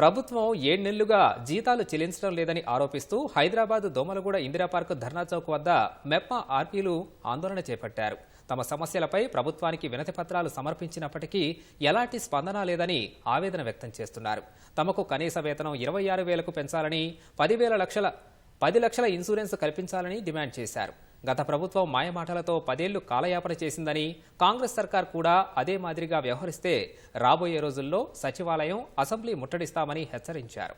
ప్రభుత్వం ఏడు నెలలుగా జీతాలు చెల్లించడం లేదని ఆరోపిస్తూ హైదరాబాద్ దోమలగూడ ఇందిరా పార్క్ ధర్నా చౌక్ వద్ద మెప్ప ఆర్పీలు ఆందోళన చేపట్టారు. తమ సమస్యలపై ప్రభుత్వానికి వినతి పత్రాలు సమర్పించినప్పటికీ ఎలాంటి స్పందన లేదని ఆవేదన వ్యక్తం చేస్తున్నారు. తమకు కనీస వేతనం ఇరవై ఆరు వేలకు పెంచాలని పదివేల లక్షల పది లక్షల ఇన్సూరెన్స్ కల్పించాలని డిమాండ్ చేశారు. గత ప్రభుత్వం మాయమాటలతో పదేళ్ళు కాలయాపన చేసిందని కాంగ్రెస్ సర్కార్ కూడా అదే మాదిరిగా వ్యవహరిస్తే రాబోయే రోజుల్లో సచివాలయం అసెంబ్లీ ముట్టడిస్తామని హెచ్చరించారు.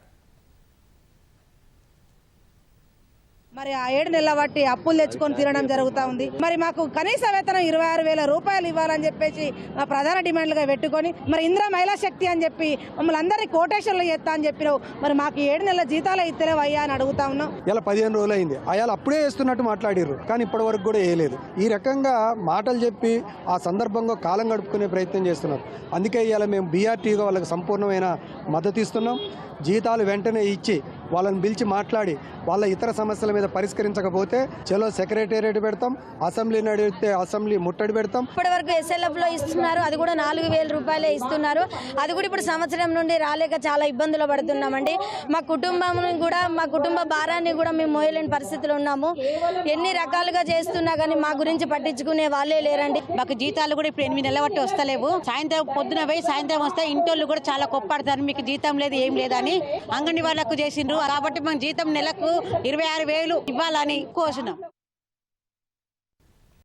మరి ఆ ఏడు నెలల బట్టి అప్పులు తెచ్చుకొని తినడం జరుగుతూ ఉంది. మరి మాకు కనీస వేతనం ఇరవై ఆరు వేల రూపాయలు ఇవ్వాలని చెప్పేసి మా ప్రధాన డిమాండ్లుగా పెట్టుకొని మరి ఇందిరా మహిళా శక్తి అని చెప్పి మమ్మల్ని అందరినీ కోటేషన్లు చేస్తా అని చెప్పినావు. మరి మాకు ఏడు నెలల జీతాలు ఇస్తలేవు అయ్యా అని అడుగుతా ఉన్నాం ఇలా పదిహేను రోజులు అయింది. అయాల అప్పుడే వేస్తున్నట్టు మాట్లాడిర్రు. కానీ ఇప్పటి వరకు కూడా వేయలేదు ఈ రకంగా మాటలు చెప్పి ఆ సందర్భంగా కాలం గడుపుకునే ప్రయత్నం చేస్తున్నారు. అందుకే ఇవాళ మేము బీఆర్టీగా వాళ్ళకి సంపూర్ణమైన మద్దతు ఇస్తున్నాం. జీతాలు వెంటనే ఇచ్చి వాళ్ళని పిలిచి మాట్లాడి వాళ్ళ ఇతర సమస్యల మీద పరిష్కరించకపోతే చలో సెక్రటేరియట్ పెడతాం అసెంబ్లీ నడిపితే అసెంబ్లీ ముట్టడి పెడతాం. ఇప్పటి వరకు ఎస్ఎల్ఎఫ్లో ఇస్తున్నారు అది కూడా నాలుగు వేల రూపాయలే ఇస్తున్నారు. అది కూడా ఇప్పుడు సంవత్సరం నుండి రాలేక చాలా ఇబ్బందులు పడుతున్నామండి. మా కుటుంబం కూడా మా కుటుంబ భారాన్ని కూడా మేము మోయలేని పరిస్థితిలో ఉన్నాము. ఎన్ని రకాలుగా చేస్తున్నా కానీ మా గురించి పట్టించుకునే వాళ్ళే లేరండి. మాకు జీతాలు కూడా ఇప్పుడు ఎనిమిది నెలల బట్టి వస్తలేవు. సాయంత్రం పొద్దున పోయి సాయంత్రం వస్తే ఇంటోళ్ళు కూడా చాలా కొప్పాడతారు. మీకు జీతం లేదు ఏం లేదని అంగన్వాడీలకు చేసిండ్రు. కాబట్టి మాకు జీతం నెలకు ఇరవై ఆరు వేలు ఇవ్వాలని కోసినాం